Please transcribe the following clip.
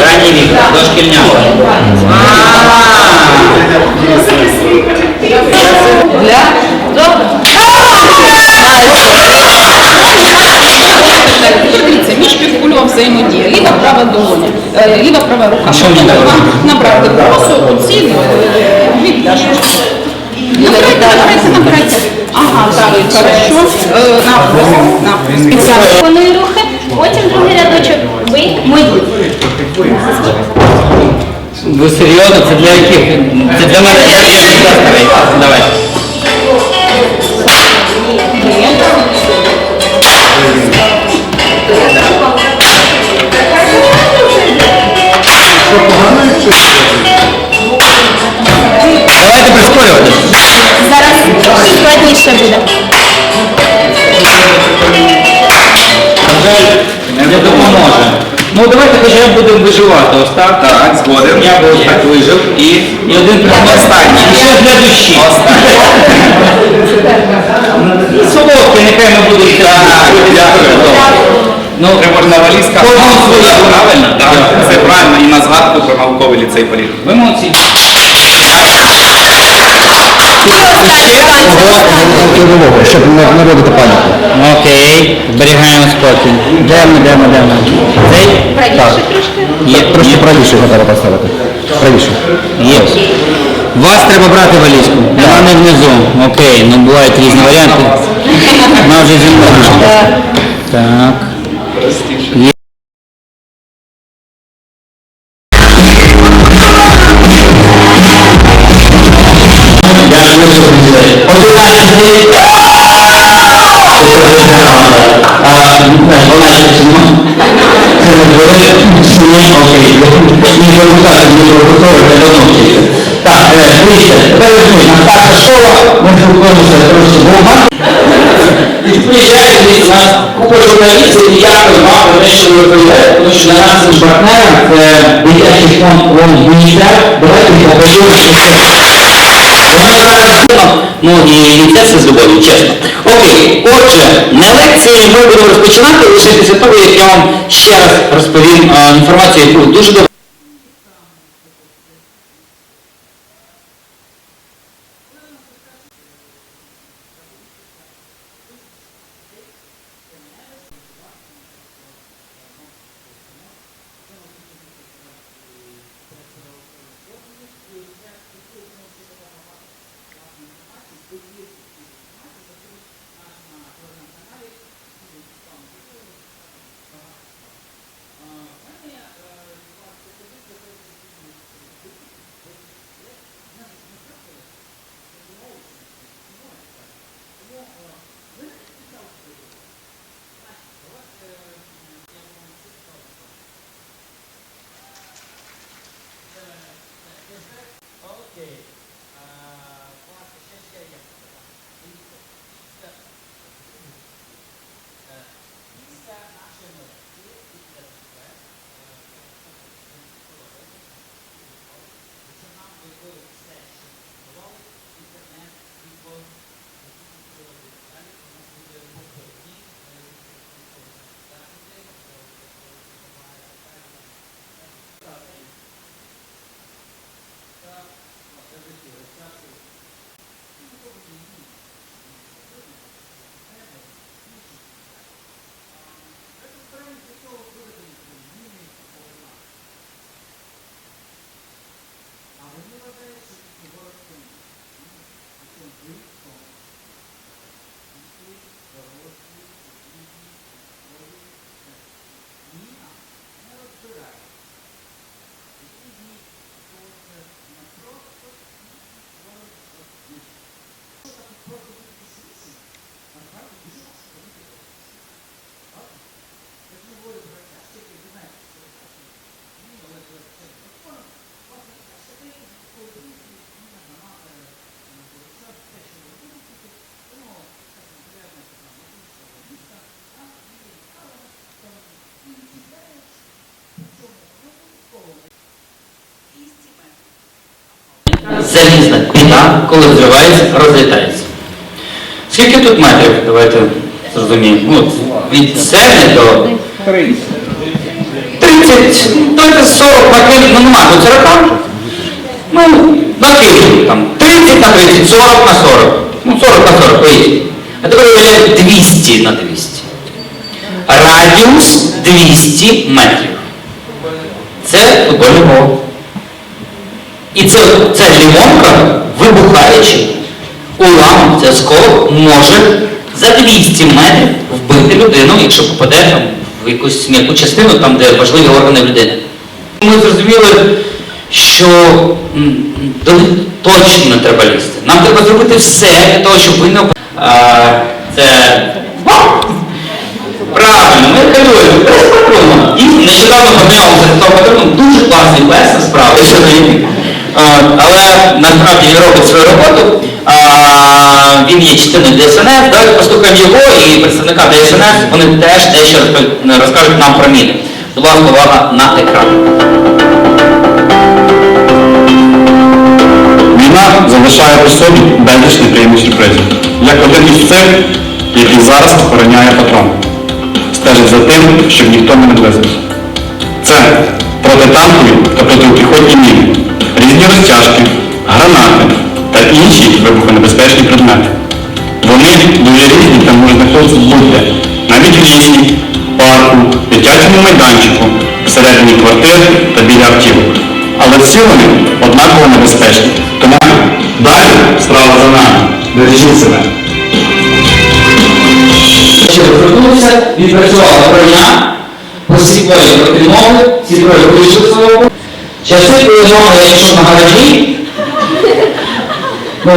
Ранній вік, дошкільнята. Для? Добре. Дивіться, між півкульом взаємодія. Ліва права долоня, е, ліва права рука. А що мені треба робити? Набрати просто оці дві. Набирайте, набирайте, набирайте. Ага, так, хорошо. Е, На, на, спеціально. Виконую рухи, потім другий рядочок. Ви мої. Ви серйозно? Це для яких? Це для мене. Давай. Давайте прискорювати. Зараз складніше буде. Не допоможе. Ну давайте хоча б будемо виживати. Ось так. Так, згоден. Я ось так вижив і, і один предмет останній. І ще для душі. Солодкий, нехай ми будемо Так, дякую. Ну, Тривожна валізка. Кожному своє. Правильно? Так, це правильно. І на згадку про науковий ліцей політ. ви молодці. Щоб не наводити паніку. Окей, зберігаємо спокій. Йдемо, йдемо, йдемо. Цей? Правіше трошки. Є. Трошки правіше треба поставити. Правіше. Є. Вас треба брати валізку. Вона не внизу. Окей, ну бувають різні варіанти. Вона вже зі мною. Так. Є. Так, дивіться, тепер візьміть, на перша школа, ми спілкуємося трошки Бога. І приїжджають до нас купа журналістів, і я вам про те, що ви розповідаєте, тому що для нас партнером це дитячий фонд «Фонд Міністер». Давайте поаплодуємо, що це. Вони зараз Ну і це все з любов'ю, чесно. Окей, отже, на лекції ми будемо розпочинати лише після того, як я вам ще раз розповім е, інформацію, яку дуже добре. that action. Коли взривається, розлітається. Скільки тут метрів? Давайте зрозуміємо. Ну, від сцени до 30, давайте 40 накинь, ну нема до 40. Ну, накинь там 30 на 30, 40 на 40. Ну, 40 на 40, вийдіть. А тепер уявляємо 200 на 200. Радіус 200 метрів. Це футбольне поле. І це, ця лімонка, вибухаючи, уламок, це осколок, може за 200 метрів вбити людину, якщо попаде в якусь м'яку частину, там, де важливі органи людини. Ми зрозуміли, що точно треба лізти. Нам треба зробити все для того, щоб ви не Це Правильно, ми калюємо, без патрона. І нещодавно того патроном, дуже класний пес, насправді, що він. Е, Але насправді він робить свою роботу. Він є частиною ДСНС. Давайте послухаємо його і представника ДСНС, вони теж дещо розкажуть нам про міни. Будь ласка, увага на екран. Війна залишає по собі безліч неприємних сюрпризів. Як один із цих, який зараз охороняє патрон. Стежить за тим, щоб ніхто не наблизився. Це протитанкові та протипіхотні міни, різні розтяжки, гранати та інші вибухонебезпечні предмети. Вони дуже різні та можуть знаходитися будь-де, навіть в лісі, парку, дитячому майданчику, всередині квартир та біля автівок. Але всі вони однаково небезпечні. Тому далі справа за нами. Бережіть себе. Відпрацювала броня, посіпали проти мови, троє вийшли свого. Часи, мова, якщо на гаражі,